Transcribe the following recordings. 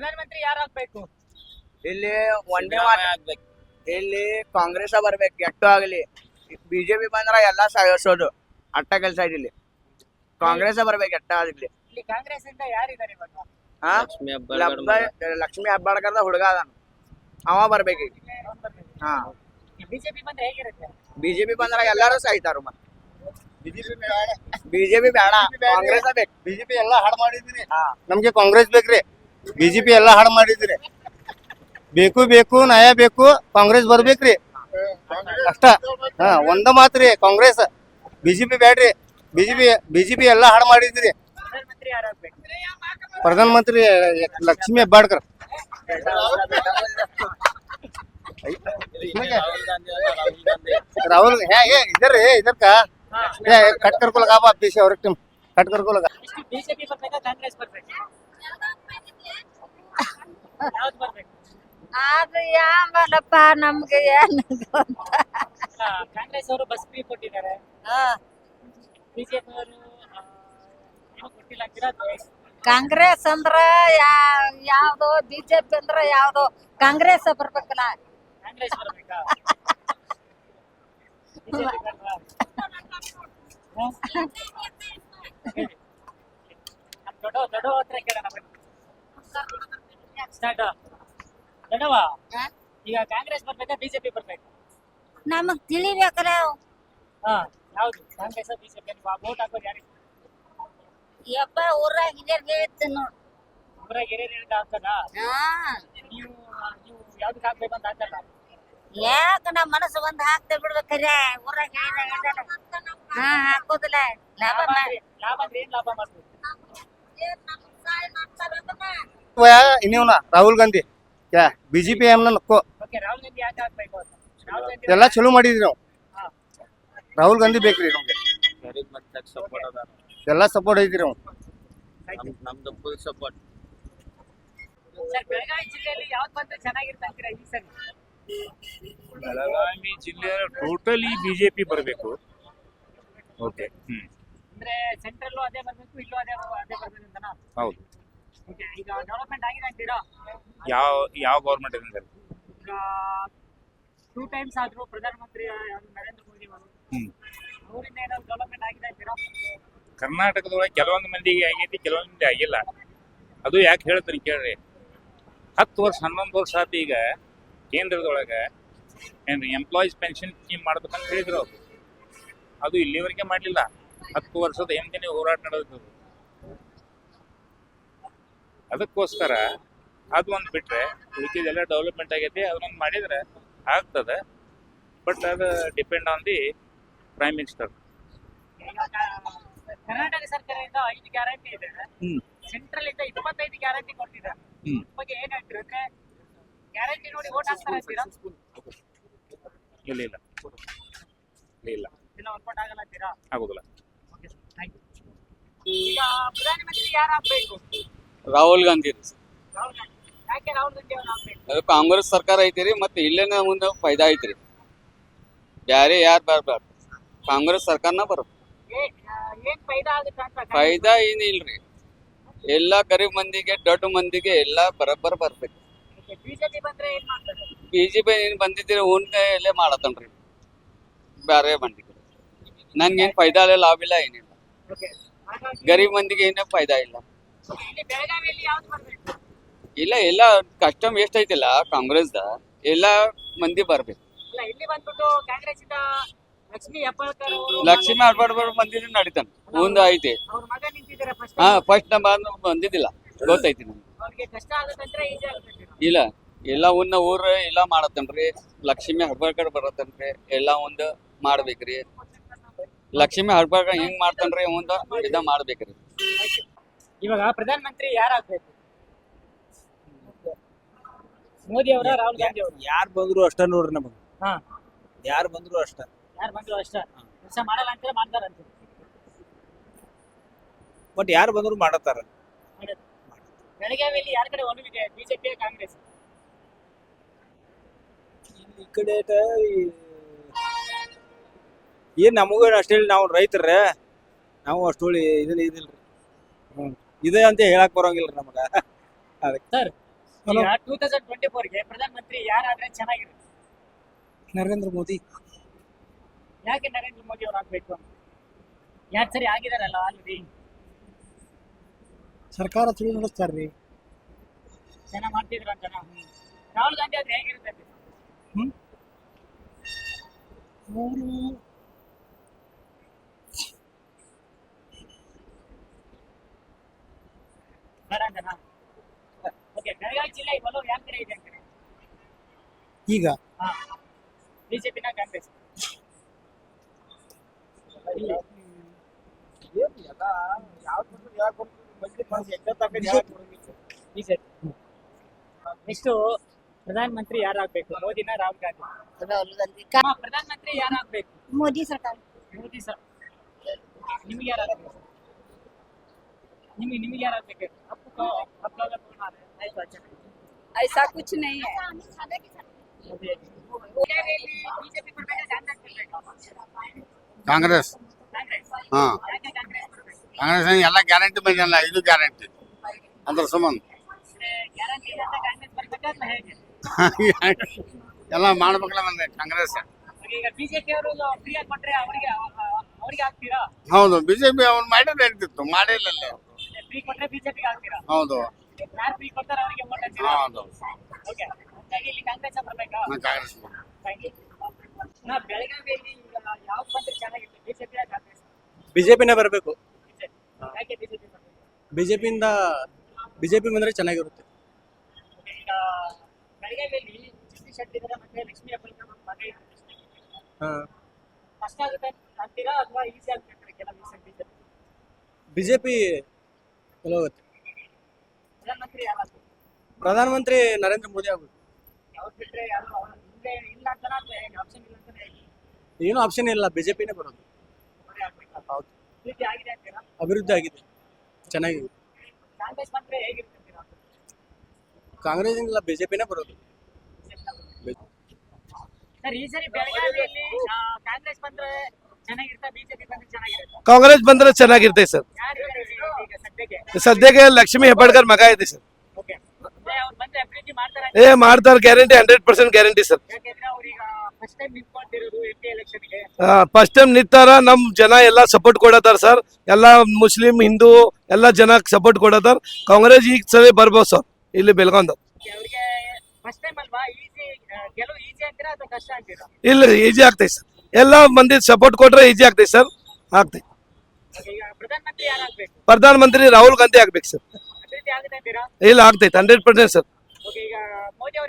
ಪ್ರಧಾನಮಂತ್ರಿ ಯಾರಾಗ್ಬೇಕು? ಇಲ್ಲಿ ಒಂದೇ ಮಾತು ಇಲ್ಲಿ ಕಾಂಗ್ರೆಸ್ ಬರ್ಬೇಕು ಗೆಟ್ಟು ಆಗಲಿ. ಬಿಜೆಪಿ ಬಂದ್ರ ಎಲ್ಲಾ ಸಾಯಿಸೋದು ಅಟ್ಟ ಕೆಲಸ ಇಲ್ಲಿ ಕಾಂಗ್ರೆಸ್ ಬರ್ಬೇಕು ಎಟ್ಟ ಆಗಲಿ. ಇಲ್ಲಿ ಕಾಂಗ್ರೆಸ್ ಇಂದ ಯಾರಿದ್ದಾರೆ ಇವಾಗ? ಹಾ? ಲಕ್ಷ್ಮಿ ಲಬ್ಬ- ಲಕ್ಷ್ಮಿ ಹೆಬ್ಬಾಳ್ಕರ್ದ ಹುಡುಗ ಅದಾನ. ಅವ ಬರ್ಬೇಕು ಈಗ. ಹಾ. ಬಿಜೆಪಿ ಬಂದ್ರೆ ಹೇಗಿರುತ್ತೆ? ಬಿಜೆಪಿ ಬಂದ್ರ ಎಲ್ಲಾರು ಸಾಯ್ತಾರ ಬಿಜೆಪಿ ಬೇಡ. ಕಾಂಗ್ರೆಸ್ ಬೇಕು. ಬಿಜೆಪಿ ಎಲ್ಲಾ ಹಾಳು ಮಾಡಿದ್ರಿ ಹಾ. ನಮ್ಗೆ ಕಾಂಗ್ರೆಸ್ ಬೇಕ್ರಿ. ಬಿಜೆಪಿ ಎಲ್ಲಾ ಹಾಳು ಮಾಡಿದ್ರಿ. ಬೇಕು ಬೇಕು ನಯ ಬೇಕು, ಕಾಂಗ್ರೆಸ್ ಬರ್ಬೇಕ್ರಿ. ಅಷ್ಟ. ಹಾ, ಒಂದ ಮಾತ್ರಿ ಕಾಂಗ್ರೆಸ್. ಬಿಜೆಪಿ ಬ್ಯಾಡ್ರಿ. ಬಿಜೆಪಿ ಬಿಜೆಪಿ ಎಲ್ಲಾ ಹಾಳು ಮಾಡಿದ್ರಿ. ಪ್ರಧಾನಮಂತ್ರಿ ಮಂತ್ರಿ ಲಕ್ಷ್ಮಿ ಹೆಬ್ಬಾಳ್ಕರ್ ರಾಹುಲ್, ಹೇ ಇದ್ರಿ ಇದಕ್ಕ ಕಟ್ ಕರ್ಕೊಳಕ ಬಿ ಸಿ ಅವ್ರಿಗೆ, ಟೀಮ್. ಕಟ್ ಕರ್ಕೊಳಕ ಇಷ್ಟು ಬಿಜೆಪಿ ಬರ್ಬೇಕಾ ಕಾಂಗ್ರೆಸ್ ಬರ್ಬೇಕು ಯಾವ್ದು ಬರ್ಬೇಕು ಅದು ಯಾವಲ್ಲಪ್ಪ ನಮ್ಗೆ ಏನ್ ಕಾಂಗ್ರೆಸ್ ಅವರು ಬಸ್ ಫ್ರೀ ಕೊಟ್ಟಿದ್ದಾರೆ. ಬಿಜೆಪಿ ಅವರು ಏನು ಕೊಟ್ಟಿಲ್ಲ ಅಂತೀರಾ ಕಾಂಗ್ರೆಸ್ ಅಂದ್ರ ಯಾ- ಯಾವ್ದು ಬಿಜೆಪಿ ಅಂದ್ರ ಯಾವ್ದು ಕಾಂಗ್ರೆಸ್ ಬರ್ಬೇಕಲ್ಲ. ಕಾಂಗ್ರೆಸ್ ಬರ್ಬೇಕಾ. ದೊಡ್ಡ ದೊಡ್ಡ ಹತ್ರ ಕೇಳೋಣ ಸ್ಟಾರ್ಟ್ ದೊಡ್ಡವ ಹ? ಈಗ ಕಾಂಗ್ರೆಸ್ ಬರ್ಬೇಕಾ ಬಿಜೆಪಿ ಬರ್ಬೇಕು? ನಮಗ್ ತಿಳಿಬೇಕಲ್ಲ ಹಾ ಯಾವ್ದು? ಕಾಂಗ್ರೆಸ್ ಬಿಜೆಪಿ ವೋಟ್ ಹಾಕೋದು ಯಾರಿಗೆ? ಯಪ್ಪ ಊರಾಗ ಹಿರಿಯರ್ಗೆ ಹೇಳ್ತಿ ನೋಡ್. ಊರಾಗ ಹಿರಿಯರ್ ಹೇಳಿದ ಹಾಕಲ್ಲ ಹಾ. ನೀವು ನೀವು ಯಾವ್ದಕ್ಕೆ ಹಾಕ್ಬೇಕು ಅಂತ ಹಾಕಲ್ಲ? ಯಾಕ ನಮ್ಮ ಮನಸ್ಸು ಬಂದ್ ಹಾಕ್ತೇ ಬಿಡ್ಬೇಕ್ರೆ? ಊರಾಗ. ಹಾ ಹಾಕೋದಿಲ್ಲ. ಲಾಭ ಲಾಭ ಮಾ- ಅಂದ್ರೆ- ಲಾಭ ಅಂದ್ರೆ ಏನ್ ಲಾಭ ಇನ್ನೇವ್ನ ರಾಹುಲ್ ಗಾಂಧಿ. ಯಾ ಬಿಜೆಪಿ ನಕ್ಕೋ. ಅಂತ ಎಲ್ಲಾ ಚಲೋ ಮಾಡಿದ್ರಿ ನಾವು ರಾಹುಲ್ ಗಾಂಧಿ ಬೇಕ್ರಿ ನಮ್ಗೆ. ಎಲ್ಲಾ ಸಪೋರ್ಟ್ ಐತ್ರಿ ನಾವು ನಮ್ ನಮ್ದು ಫುಲ್ ಸಪೋರ್ಟ್ ಸರ್ ಬೆಳಗಾವಿ ಜಿಲ್ಲೆ ಟೋಟಲಿ ಬಿಜೆಪಿ ಬರಬೇಕು. ಓಕೆ ಹೌದು. ಓಕೆ ಈಗ ಡೆವಲಪ್ಮೆಂಟ್ ಆಗಿದೆ ಅಂತೀರಾ? ಯಾವ ಯಾವ ಗೌರ್ಮೆಂಟ್ ಇದೆ? ಈಗ ಟೂ ಟೈಮ್ಸ್ ಆದ್ರೂ ಪ್ರಧಾನಮಂತ್ರಿ ನರೇಂದ್ರ ಮೋದಿ ಅವರು ಹ್ಮ್. ಅವರಿಂದ ಏನಾದ್ರು ಡೆವಲಪ್ಮೆಂಟ್ ಆಗಿದೆ ಅಂತೀರಾ? ಕರ್ನಾಟಕದೊಳಗೆ ಕೆಲವೊಂದು ಮಂದಿಗೆ ಆಗೈತಿ ಕೆಲವೊಂದು ಮಂದಿ ಆಗಿಲ್ಲ. ಅದು ಯಾಕೆ ಹೇಳ್ತೀನಿ ಕೇಳ್ರಿ. ಹತ್ತು ವರ್ಷ ಹನ್ನೊಂದು ವರ್ಷ ಆತು ಈಗ ಕೇಂದ್ರದೊಳಗೆ ಏನು ಎಂಪ್ಲಾಯೀಸ್ ಪೆನ್ಷನ್ ಸ್ಕೀಮ್ ಮಾಡ್ಬೇಕಂತ ಹೇಳಿದ್ರು ಅವ್ರು. ಅದು ಇಲ್ಲಿವರೆಗೆ ಮಾಡಲಿಲ್ಲ. ಹತ್ತು ವರ್ಷದ ಹಿಂದೆನೇ ಹೋರಾಟ ನಡೆದದು ಅದಕ್ಕೋಸ್ಕರ ಅದು ಒಂದ್ ಬಿಟ್ರೆ ಉಳಿಕೆದೆಲ್ಲ ಡೆವಲಪ್ಮೆಂಟ್ ಆಗೈತಿ ಅದನ್ನೊಂದು ಮಾಡಿದ್ರೆ ಆಗ್ತದೆ. ಬಟ್ ಅದು depend on the prime minister Karnataka ಸರ್ಕಾರದಿಂದ ಐದು ಗ್ಯಾರಂಟಿ ಇದೆ. ಸೆಂಟ್ರಲ್ ಇಂದ ಇಪ್ಪತ್ತೈದು ಗ್ಯಾರಂಟಿ. ಇದ್ರ ಬಗ್ಗೆ ಏನ್ ಹೇಳ್ತೀರಾ? ಅಂದ್ರೆ ಗ್ಯಾರಂಟಿ ನೋಡಿ ವೋಟ್ ಹಾಕ್ತಾರೆ ಅಂತೀರಾ? ಇಲ್ಲ ಇಲ್ಲ. ಇಲ್ಲ. ಇಲ್ಲ ಇಲ್ಲ ವರ್ಕೌಟ್ ಆಗಲ್ಲ ಅಂತೀರಾ? ಆಗೋದಿಲ್ಲ. ಈಗ ಪ್ರಧಾನಮಂತ್ರಿ ಯಾರು ಆಗ್ಬೇಕು? ರಾಹುಲ್ ಗಾಂಧಿ ರೀ. ಅದು ಕಾಂಗ್ರೆಸ್ ಸರ್ಕಾರ ಐತಿ ಮತ್ತೆ ಇಲ್ಲೇನ ಮುಂದೆ ಫೈದಾ ಐತ್ರಿ ಬ್ಯಾರೆ ಯಾರು ಬರ್ಬಾರ್ದು. ಕಾಂಗ್ರೆಸ್ ಸರ್ಕಾರನ ಬರ್ಬೇಕು. ಏನ್ ಫೈದಾ ಫೈದಾ ಏನಿಲ್ರಿ ಎಲ್ಲಾ ಗರೀಬ್ ಮಂದಿಗೆ ದೊಡ್ಡ ಮಂದಿಗೆ ಎಲ್ಲಾ ಬರಬ್ಬರ ಬರ್ಬೇಕು. ಬಿಜೆಪಿ ಏನ್ ಬಂದಿದ್ದೀರಿ ಏನ್ ಎಲ್ಲೇ ಮಾಡತ್ತನ್ರಿ ಬ್ಯಾರೆ ಮಂದಿಗೆ ನನ್ಗೇನು ಫೈದಾ ಇಲ್ಲ ಲಾಭ ಇಲ್ಲ ಏನಿಲ್ಲ. ಗರೀಬ್ ಮಂದಿಗೆ ಏನೇ ಫೈದಾ ಇಲ್ಲ. ಇಲ್ಲಿ ಎಲ್ಲ ಕಸ್ಟಮ್ ಎಷ್ಟೈತಿಲ್ಲ ಕಾಂಗ್ರೆಸ್ದ ಎಲ್ಲಾ ಮಂದಿ ಬರ್ಬೇಕು. ಕಾಂಗ್ರೆಸ್ ಲಕ್ಷ್ಮಿ ಆಡ್ಬಾರ್ದು ಮಂದಿನ ನಡೀತಾನ ಮುಂದೆ ಐತಿ. ಹಾ ಫಸ್ಟ್ ನಂಬರ್ ಬಂದಿದ್ದಿಲ್ಲ ಗೊತ್ತೈತಿ ನಮ್ಗೆ? ಇಲ್ಲ ಎಲ್ಲ ಒಂದ ಊರ ಎಲ್ಲ ಮಾಡತ್ತನ್ರಿ ಲಕ್ಷ್ಮಿ ಹಡ್ಬಾರ್ಕರ್ ಬರತ್ತನ್ರಿ ಎಲ್ಲ ಒಂದ್ ಮಾಡ್ಬೇಕ್ರಿ. ಲಕ್ಷ್ಮಿ ಹಡ್ಬಾರ್ಕರ್ ಹೆಂಗ್ ಮಾಡ್ತಾನ್ರಿ ಒಂದ ಇದ ಮಾಡ್ಬೇಕ್ರಿ. ಇವಾಗ ಪ್ರಧಾನ ಮಂತ್ರಿ ಯಾರಾಗ್ಬೇಕು? ಮೋದಿ ಅವರ ರಾಹುಲ್ ಗಾಂಧಿ ಅವರು. ಯಾರು ಬಂದ್ರು ಅಷ್ಟ ನೋಡ್ರಿ ನಮಗ್. ಹಾ. ಯಾರು ಬಂದ್ರು ಅಷ್ಟ. ಯಾರು ಬಂದ್ರು ಅಷ್ಟ. ಕೆಲಸ ಮಾಡಲ್ಲ ಅಂತ ಮಾಡ್ತಾರ ಅಂತ. ಬಟ್ ಯಾರು ಬಂದ್ರು ಮಾಡತ್ತಾರ. ಬೆಳಗಾವಿಯಲ್ಲಿ ಯಾರ ಕಡೆ ಒಲವಿದೆ ಬಿಜೆಪಿ ಕಾಂಗ್ರೆಸ್. ಈ ಕಡೆ ಏನ್ ನಮಗೂ ಅಷ್ಟೇ ನಾವು ರೈತರ ನಾವು ಅಷ್ಟು ಇದನ್ನ ಇದಿಲ್ರಿ ಹ್ಮ್. ಇದೆ ಅಂತ ಹೇಳಕ್ ಬರೋಂಗಿಲ್ಲ ನಮಗ. ಸರ್ ಟೂ ತೌಸಂಡ್ ಟ್ವೆಂಟಿ ಫೋರ್ಗೆ ಪ್ರಧಾನ ಮಂತ್ರಿ ಯಾರಾದ್ರೆ ಚೆನ್ನಾಗಿರುತ್ತೆ ನರೇಂದ್ರ ಮೋದಿ. ಯಾಕೆ ನರೇಂದ್ರ ಮೋದಿ ಅವ್ರು ಆಗ್ಬೇಕು ಅಂತ? ಸರಿ ಆಗಿದಾರಲ್ಲ ಆಲ್ರೆಡಿ ಸರ್ಕಾರ ಚಲೋ ನಡೆಸ್ತಾರ್ರಿ. ಚೆನ್ನಾಗಿ ಮಾಡ್ತಿದ್ರು ಅಂತ ರಾಹುಲ್ ಗಾಂಧಿ ಆದ್ರೆ ಹೇಗಿರುತ್ತೆ? ಅವರು ಬೇಡ ಅಂತನಾ ಓಕೆ ಬೆಳಗಾವಿ ಜಿಲ್ಲೆ ಒಲವು ಯಾವ ಕಡೆ ಇದೆ ಅಂತಾರೆ ಈಗ? ಹಾ ಬಿಜೆಪಿನ ಕಾಂಗ್ರೆಸ್. ಬಿಜೆಪಿ. ನೆಕ್ಸ್ಟ್ ಪ್ರಧಾನ ಮಂತ್ರಿ ಯಾರಾಗ್ಬೇಕು? ಮೋದಿನ ರಾಹುಲ್ ಗಾಂಧಿ. ಪ್ರಧಾನ ಮಂತ್ರಿ ಯಾರಾಗ್ಬೇಕು? ಮೋದಿ ಸರ್ಕಾರ. ಮೋದಿ ಸರ್. ನಿಮ್ಗೆ ಯಾರಾಗ್ಬೇಕು? ನಿಮ್ಗೆ ನಿಮ್ಗೆ ಯಾರಾಗ್ಬೇಕು ಅಪ್ಪು ಅಪ್ಪ ಆಯ್ತು ಅಚ್ಚಾ ऐसा कुछ नहीं है ಬಿಜೆಪಿ ಬರ್ಬೇಕಾ ಕಾಂಗ್ರೆಸ್ ಬರ್ಬೇಕಾ ಕಾಂಗ್ರೆಸ್ ಕಾಂಗ್ರೆಸ್ ಹಾ ಯಾಕೆ ಕಾಂಗ್ರೆಸ್ ಬರ್ಬೇಕು ಕಾಂಗ್ರೆಸ್ ಎಲ್ಲ ಗ್ಯಾರಂಟಿ ಬಂದಿಲ್ಲ ಇದು ಗ್ಯಾರಂಟಿ ಅದ್ರ ಸಂಬಂಧ ಗ್ಯಾರಂಟಿ ಅಂತ ಕಾಂಗ್ರೆಸ್ ಬರ್ಬೇಕಾ ಅಥವಾ ಹೇಗೆ ಎಲ್ಲ ಮಾಡ್ಬೇಕಲ್ಲ ಬಂದೆ ಕಾಂಗ್ರೆಸ್ ಈಗ ಬಿಜೆಪಿ ಅವರು ಫ್ರೀ ಆಗಿ ಕೊಟ್ರೆ ಅವರಿಗೆ ಅವರಿಗೆ ಹಾಕ್ತೀರಾ ಹೌದು ಬಿಜೆಪಿ ಅವ್ನು ಮಾಡಿದ್ರೆ ಇರ್ತಿತ್ತು ಮಾಡಿಲ್ಲ ಫ್ರೀ ಕೊಟ್ರೆ ಬಿಜೆಪಿ ಆಗ್ತೀರಾ? ಹೌದು. ಯಾರು ಫ್ರೀ ಕೊಡ್ತಾರೆ ಅವರಿಗೆ ವೋಟ್ ಹಾಕ್ತೀರಾ ಹೌದು. ಓಕೆ. ಹಾಗಾಗಿ ಇಲ್ಲಿ ಕಾಂಗ್ರೆಸ್ ಬರ್ಬೇಕಾ? ನಾ ಕಾಂಗ್ರೆಸ್. ನಾ ಬೆಳಗಾವಿಯಲ್ಲಿ ಈಗ ಯಾವ ಬಂದ್ರೆ ಚೆನ್ನಾಗಿತ್ತು? ಬಿಜೆಪಿ ಕಾಂಗ್ರೆಸ್? ಬಿಜೆಪಿನೇ ಬರಬೇಕು. ಬಿಜೆಪಿ ಯಾಕೆ ಬಿಜೆಪಿ ಬಿಜೆಪಿಯಿಂದ ಬಿಜೆಪಿ ಬಂದ್ರೆ ಚೆನ್ನಾಗಿರುತ್ತೆ. ಈಗ ಬೆಳಗಾವಿಯಲ್ಲಿ ಜಗದೀಶ್ ಶೆಟ್ಟಿ ಇದ್ದಾರೆ ಮತ್ತೆ ಲಕ್ಷ್ಮೀ ಹೆಬ್ಬಾಳ್ಕರ್ ಒಂದು ಮಗ ಇದ್ದಾರೆ ಹಾ. ಕಷ್ಟ ಆಗುತ್ತೆ ಅಂತೀರಾ ಅಥವಾ ಈಸಿ ಆಗ್ಬೇಕು ಕೆಲವು ಬಿಜೆಪಿ ಬಿಜೆಪಿ ಚಲೋ ಆಗುತ್ತೆ. ಪ್ರಧಾನಮಂತ್ರಿ ನರೇಂದ್ರ ಮೋದಿ ಆಗುತ್ತೆ ಏನು ಆಪ್ಷನ್ ಇಲ್ಲ ಬಿಜೆಪಿನೇ ಬರೋದು. ಅಭಿವೃದ್ಧಿ ಆಗಿದೆ ಚೆನ್ನಾಗಿದೆ. ಅಂತೀರಾ? ಕಾಂಗ್ರೆಸ್ ಇಲ್ಲ ಬಿಜೆಪಿನೇ ಬರೋದು. ಸರ್ ಈ ಸರಿ ಬೆಳಗಾವಿಯಲ್ಲಿ ಕಾಂಗ್ರೆಸ್ ಬಂದ್ರೆ ಚೆನ್ನಾಗಿರುತ್ತಾ ಬಿಜೆಪಿ ಬಂದ್ರೆ ಚೆನ್ನಾಗಿರುತ್ತೆ. ಕಾಂಗ್ರೆಸ್ ಬಂದ್ರೆ ಚೆನ್ನಾಗಿರ್ತೈತೆ ಸರ್. ಸದ್ಯಕ್ಕೆ? ಲಕ್ಷ್ಮಿ ಹೆಬ್ಬಾಳ್ಕರ್ ಮಗ ಇದೆ ಸರ್. ಓಕೆ. ಅವ್ರು ಬಂದ್ರೆ ಅಭಿವೃದ್ಧಿ ಮಾಡ್ತಾರೆ ಏ ಮಾಡ್ತಾರ guarantee hundred percent guarantee sir. First time ನಿಂತಾರ ನಮ್ ಜನ ಎಲ್ಲ ಸಪೋರ್ಟ್ ಕೊಡತಾರ ಸರ್. ಎಲ್ಲ ಮುಸ್ಲಿಂ ಹಿಂದೂ ಎಲ್ಲ ಜನ ಸಪೋರ್ಟ್ ಕೊಡತಾರ ಕಾಂಗ್ರೆಸ್ ಈಗ ಸರಿ ಬರ್ಬೋದು ಸರ್ ಇಲ್ಲಿ ಬೆಳಗಾಂದ ಅವ್ರಿಗೆ ಫಸ್ಟ್ ಟೈಮ್ ಅಲ್ವಾ? ಈಸಿ ಗೆಲುವು ಈಸಿ ಅಂತೀರಾ ಕಷ್ಟ ಅಂತೀರಾ? ಇಲ್ಲ ಈಜಿ ಆಗ್ತೈತೆ ಸರ್. ಎಲ್ಲ ಮಂದಿ ಸಪೋರ್ಟ್ ಕೊಟ್ರೆ ಈಜಿ ಆಗ್ತೈತೆ ಸರ್ ಆಗ್ತೈತೆ. ಪ್ರಧಾನ ಮಂತ್ರಿ ರಾಹುಲ್ ಗಾಂಧಿ ಆಗ್ಬೇಕು ಸರ್ ಇಲ್ಲ ಆಗ್ತೈತೆ ಹಂಡ್ರೆಡ್ ಪರ್ಸೆಂಟ್ ಸರ್ ಮೋದಿ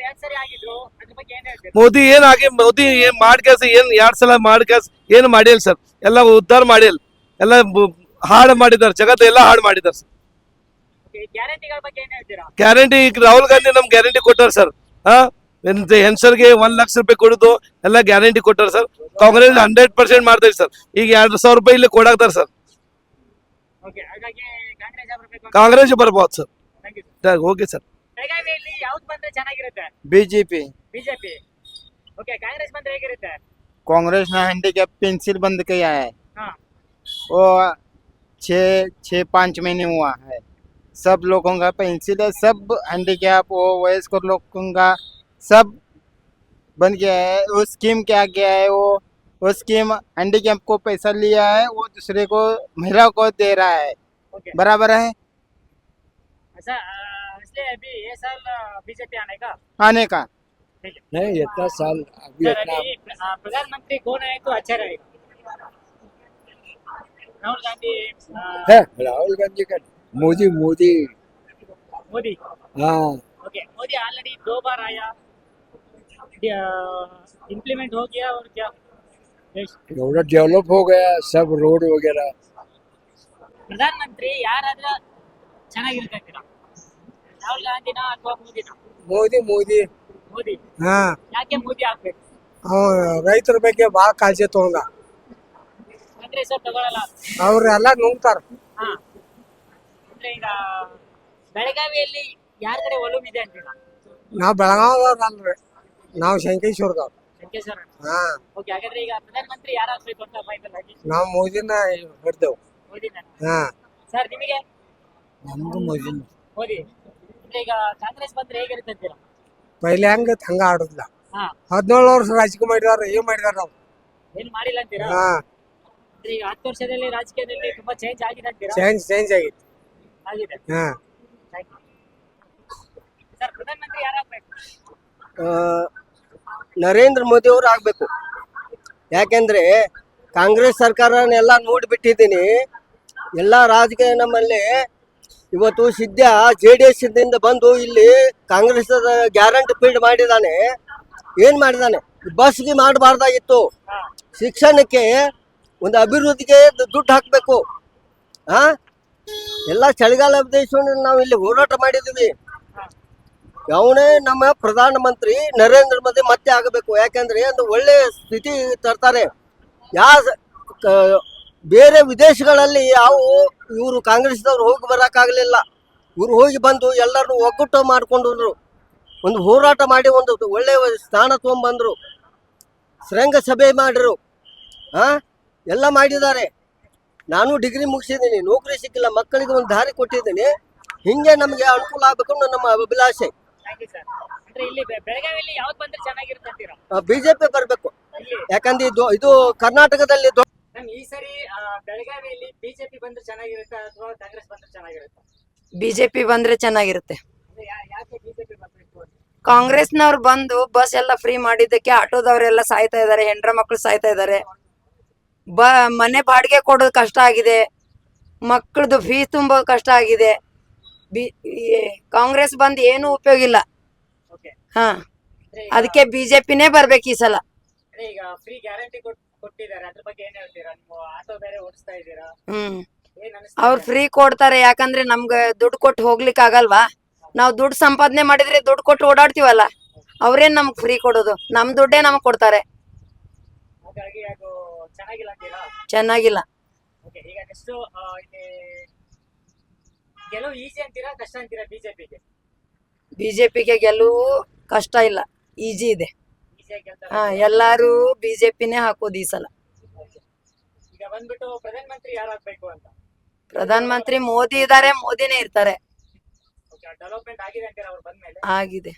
ಏನಾಗಿ ಮೋದಿ ಏನ್ ಆಗಿ ಮೋದಿ ಏನ್ ಮಾಡ್ ಕೆಲ್ಸ ಏನ್ ಎರಡ್ ಸಲ ಮಾಡ್ ಕೆಲ್ಸ ಏನು ಮಾಡಿಲ್ಲ ಸರ್ ಎಲ್ಲ ಉದ್ಧಾರ ಮಾಡಿಲ್ಲ. ಎಲ್ಲ ಹಾಳು ಮಾಡಿದಾರೆ ಜಗತ್ತು ಎಲ್ಲ ಹಾಳು ಮಾಡಿದಾರೆ ಸರ್ ಗ್ಯಾರಂಟಿ ಈಗ ರಾಹುಲ್ ಗಾಂಧಿ ನಮ್ ಗ್ಯಾರಂಟಿ ಕೊಟ್ಟಾರ ಸರ್ ಹಾ? ಹೆಣ್ಸರ್ಗೆ ಒಂದ್ ಲಕ್ಷ ರೂಪಾಯಿ ಕೊಡುದು ಎಲ್ಲ ಗ್ಯಾರಂಟಿ ಕೊಟ್ಟಾರ ಸರ್ ಕಾಂಗ್ರೆಸ್ ಹಂಡ್ರೆಡ್ ಪರ್ಸೆಂಟ್ ಮಾಡ್ತಾರೆ ಸರ್ ಈಗ ಎರಡ್ ಸಾವಿರ ರೂಪಾಯಿ ಇಲ್ಲಿ ಕೊಡಾಕ್ತಾರ ಸರ್ ಓಕೆ ಹಾಗಾಗಿ ಕಾಂಗ್ರೆಸ್ ಬರ್ಬೇಕು ಕಾಂಗ್ರೆಸ್ ಬರ್ಬೋದು sir thank you okay sir ಬೆಳಗಾವಿಯಲ್ಲಿ ಯಾವ್ದು ಬಂದ್ರೆ ಚೆನ್ನಾಗಿರುತ್ತೆ ಬಿಜೆಪಿ ಬಿಜೆಪಿ ಓಕೆ ಕಾಂಗ್ರೆಸ್ ಬಂದ್ರೆ ಹೇಗಿರುತ್ತೆ कांग्रेस ने हैंडीकैप पेंसिल बंद किया है हाँ वो छः छः पाँच महीने हुआ है सब लोगों का पेंसिल है सब हैंडीकैप वो वयस्क लोगों का सब बन गया है वो स्कीम क्या गया है वो वो स्कीम हैंडीकैप को पैसा लिया है वो दूसरे को महिला को दे रहा है। ओके बराबर है? अ, इसलिए अभी ये साल बीजेपी आने का? आने का। नहीं इतना साल अभी प्रधानमंत्री कौन है तो अच्छा रहेगा। राहुल गांधी राहुल गांधी का मोदी मोदी। मोदी? हाँ। ओके मोदी ऑलरेडी दो बार आया। इम्प्लीमेंट हो गया और क्या देश थोड़ा डेवलप हो गया सब रोड वगैरह ಪ್ರಧಾನಮಂತ್ರಿ ಯಾರಾದ್ರೂ ಚೆನ್ನಾಗಿರುತ್ತೆ ಅಂತೀರಾ ರಾಹುಲ್ ಗಾಂಧಿನ ಅಥವಾ ಮೋದಿನ ಮೋದಿ ಮೋದಿ ಮೋದಿ ಹಾ ಯಾಕೆ ಮೋದಿ ಆಗ್ಬೇಕು ರೈತರ ಬಗ್ಗೆ ಭಾಳ ಕಾಳಜಿ ತಗೊಂಡ ಕಾಂಗ್ರೆಸ್ ಅವ್ರು ತಗೊಳಲ್ಲ ಅವ್ರೆಲ್ಲ ನುಂಗ್ತಾರ ಹಾ ಅಂದ್ರೆ ಈಗ ಬೆಳಗಾವಿಯಲ್ಲಿ ಯಾರ ಕಡೆ ಒಲವಿದೆ ಅಂತೀರಾ ನಾವು ಬೆಳಗಾವದಲ್ರಿ ನಾವು ಶಂಕೇಶ್ವರದವ್ರು. ಶಂಕೇಶ್ವರ. ಹಾ. ಓಕೆ ಹಾಗಾದ್ರೆ ಈಗ ಪ್ರಧಾನಮಂತ್ರಿ ಯಾರಾಗ್ಬೇಕು ಅಂತ ಫೈನಲ್ ಆಗಿ? ನಾವು ಮೋದಿನ ಹಿಡ್ದೇವು. ಮೋದಿನ. ಹಾ. ಸರ್ ನಿಮಗೆ? ನಮಗೂ ಮೋದಿನ. ಮೋದಿ. ಅಂದ್ರೆ ಈಗ ಕಾಂಗ್ರೆಸ್ ಬಂದ್ರೆ ಹೇಗಿರುತ್ತೆ ಅಂತೀರಾ? ಪೈಲೆ ಹಂಗ ಹಂಗ ಆಡುದಿಲ್ಲ. ಹಾ. ಹದಿನೇಳು ವರ್ಷ ರಾಜಕೀಯ ಮಾಡಿದಾರ ಏನ್ ಮಾಡಿದಾರ ನಾವು ಏನ್ ಮಾಡಿಲ್ಲ ಅಂತೀರಾ? ಹಾ. ಅಂದ್ರೆ ಈಗ ಹತ್ತು ವರ್ಷದಲ್ಲಿ ರಾಜಕೀಯದಲ್ಲಿ ತುಂಬಾ ಚೇಂಜ್ ಆಗಿದೆ ಅಂತೀರಾ? ಚೇಂಜ್ ಚೇಂಜ್ ಆಗಿತ್ತು ಆಗಿದೆ. ಹಾ. ಸರ್ ಪ್ರಧಾನಮಂತ್ರಿ ಯಾರಾಗ್ಬೇಕು? ನರೇಂದ್ರ ಮೋದಿ ಅವರು ಆಗಬೇಕು. ಯಾಕೆಂದ್ರೆ ಕಾಂಗ್ರೆಸ್ ಸರ್ಕಾರನೆಲ್ಲ ನೋಡಿಬಿಟ್ಟಿದ್ದೀನಿ. ಎಲ್ಲ ರಾಜಕೀಯ ನಮ್ಮಲ್ಲಿ ಇವತ್ತು ಸಿದ್ಧ ಜೆ ಡಿ ಎಸ್ ಇಂದ ಬಂದು ಇಲ್ಲಿ ಕಾಂಗ್ರೆಸ್ ಗ್ಯಾರಂಟಿ ಫೀಲ್ಡ್ ಮಾಡಿದಾನೆ. ಏನು ಮಾಡಿದಾನೆ? ಬಸ್ಗೆ ಮಾಡಬಾರ್ದಾಗಿತ್ತು. ಶಿಕ್ಷಣಕ್ಕೆ ಒಂದು ಅಭಿವೃದ್ಧಿಗೆ ದುಡ್ಡು ಹಾಕಬೇಕು. ಹಾ ಎಲ್ಲ ಚಳಿಗಾಲ ದೇಶವನ್ನು ನಾವು ಇಲ್ಲಿ ಹೋರಾಟ ಮಾಡಿದ್ವಿ ಅವನೇ ನಮ್ಮ ಪ್ರಧಾನ ಮಂತ್ರಿ ನರೇಂದ್ರ ಮೋದಿ ಮತ್ತೆ ಆಗಬೇಕು. ಯಾಕಂದ್ರೆ ಒಂದು ಒಳ್ಳೆ ಸ್ಥಿತಿ ತರ್ತಾರೆ. ಯಾ ಬೇರೆ ವಿದೇಶಗಳಲ್ಲಿ ಯಾವ ಇವರು ಕಾಂಗ್ರೆಸ್ದವ್ರು ಹೋಗಿ ಬರೋಕ್ಕಾಗಲಿಲ್ಲ. ಇವ್ರು ಹೋಗಿ ಬಂದು ಎಲ್ಲರನ್ನು ಒಗ್ಗಟ್ಟು ಮಾಡ್ಕೊಂಡ್ರು ಒಂದು ಹೋರಾಟ ಮಾಡಿ ಒಂದು ಒಳ್ಳೆ ಸ್ಥಾನ ತೊಗೊಂಬಂದ್ರು. ಶೃಂಗ ಸಭೆ ಮಾಡಿರು. ಹಾಂ ಎಲ್ಲ ಮಾಡಿದ್ದಾರೆ. ನಾನು ಡಿಗ್ರಿ ಮುಗಿಸಿದ್ದೀನಿ. ನೌಕರಿ ಸಿಕ್ಕಿಲ್ಲ. ಮಕ್ಕಳಿಗೆ ಒಂದು ದಾರಿ ಕೊಟ್ಟಿದ್ದೀನಿ. ಹಿಂಗೆ ನಮಗೆ ಅನುಕೂಲ ಆಗಬೇಕು ನಮ್ಮ ಅಭಿಲಾಷೆ. ಬಿಜೆಪಿ ಬರಬೇಕು. ಯಾಕಂದ್ರೆ ಇದು ಇದು ಕರ್ನಾಟಕದಲ್ಲಿ ಈ ಸರಿ ಆ, ಬೆಳಗಾವಿಯಲ್ಲಿ ಬಿಜೆಪಿ ಬಂದ್ರೆ ಚೆನ್ನಾಗಿರುತ್ತೆ ಅಥವಾ ಕಾಂಗ್ರೆಸ್ ಬಂದ್ರೆ ಚೆನ್ನಾಗಿರುತ್ತೆ? ಬಿಜೆಪಿ ಬಂದ್ರೆ ಚೆನ್ನಾಗಿರುತ್ತೆ. ಯಾಕೆ ಬಿಜೆಪಿ ಬರ್ಬೇಕು ಅಂತ? ಕಾಂಗ್ರೆಸ್ನವ್ರು ಬಂದು ಬಸ್ ಎಲ್ಲ ಫ್ರೀ ಮಾಡಿದ್ದಕ್ಕೆ ಆಟೋದವರೆಲ್ಲ ಸಾಯ್ತಾ ಇದಾರೆ ಹೆಂಡ್ರ ಮಕ್ಳು ಸಾಯ್ತಾ ಇದಾರೆ. ಬ ಮನೆ ಬಾಡಿಗೆ ಕೊಡೋದು ಕಷ್ಟ ಆಗಿದೆ. ಮಕ್ಕಳದು ಫೀಸ್ ತುಂಬೋದು ಕಷ್ಟ ಆಗಿದೆ. ಬಿ ಈ ಕಾಂಗ್ರೆಸ್ ಬಂದ್ ಏನು ಉಪಯೋಗ ಇಲ್ಲ ಓಕೆ ಹಾ. ಅಂದ್ರೆ ಈಗ- ಅದಕ್ಕೆ ಬಿಜೆಪಿನೇ ಬರ್ಬೇಕು ಈ ಸಲ. ಅಂದ್ರೆ ಈಗ ಫ್ರೀ ಗ್ಯಾರಂಟಿ ಕೊಟ್ಟಿದ್ದಾರೆ. ಅದ್ರ ಬಗ್ಗೆ ಏನ್ ಹೇಳ್ತೀರಾ? ನೀವು ಆಟೋ ಬೇರೆ ಓಡಿಸ್ತಾ ಇದ್ದೀರಾ? ಹ್ಮ್. ಏನ್ ಅವ್ರು ಫ್ರೀ ಕೊಡ್ತಾರೆ. ಯಾಕಂದ್ರೆ ನಮ್ಗೆ ದುಡ್ಡು ಕೊಟ್ಟು ಹೋಗ್ಲಿಕ್ಕೆ ಆಗಲ್ವಾ? ನಾವು ದುಡ್ಡು ಸಂಪಾದನೆ ಮಾಡಿದ್ರೆ ದುಡ್ಡು ಕೊಟ್ಟು ಓಡಾಡ್ತೀವಲ್ಲ? ಅವ್ರೇನ್ ನಮ್ಗೆ ಫ್ರೀ ಕೊಡೋದು? ನಮ್ ದುಡ್ಡೇ ನಮಗ್ ಕೊಡ್ತಾರೆ. ಹಾಗಾಗಿ ಅದು ಚೆನ್ನಾಗಿಲ್ಲ ಅಂತೀರಾ? ಚೆನ್ನಾಗಿಲ್ಲ. ಓಕೆ ಈಗ ನೆಕ್ಸ್ಟ್ ಇಲ್ಲಿ ಗೆಲುವು ಈಸಿ ಅಂತೀರಾ ಕಷ್ಟ ಅಂತೀರಾ ಬಿಜೆಪಿಗೆ? ಬಿಜೆಪಿಗೆ ಗೆಲುವು ಕಷ್ಟ ಇಲ್ಲ ಈಜಿ ಇದೆ. ಈಸಿಯಾಗಿ ಗೆಲ್ತಾರೆ. ಹಾ ಎಲ್ಲಾರು ಬಿಜೆಪಿನೇ ಹಾಕೋದು ಈ ಸಲ. ಈಗ ಬಂದ್ಬಿಟ್ಟು ಪ್ರಧಾನಮಂತ್ರಿ ಯಾರಾಗ್ಬೇಕು ಅಂತ? ಪ್ರಧಾನ ಮಂತ್ರಿ ಮೋದಿ ಇದಾರೆ ಮೋದಿನೇ ಇರ್ತಾರೆ. ಡೆವಲಪ್ಮೆಂಟ್ ಆಗಿದೆ ಅಂತೀರಾ ಅವ್ರು ಬಂದ್ಮೇಲೆ? ಆಗಿದೆ.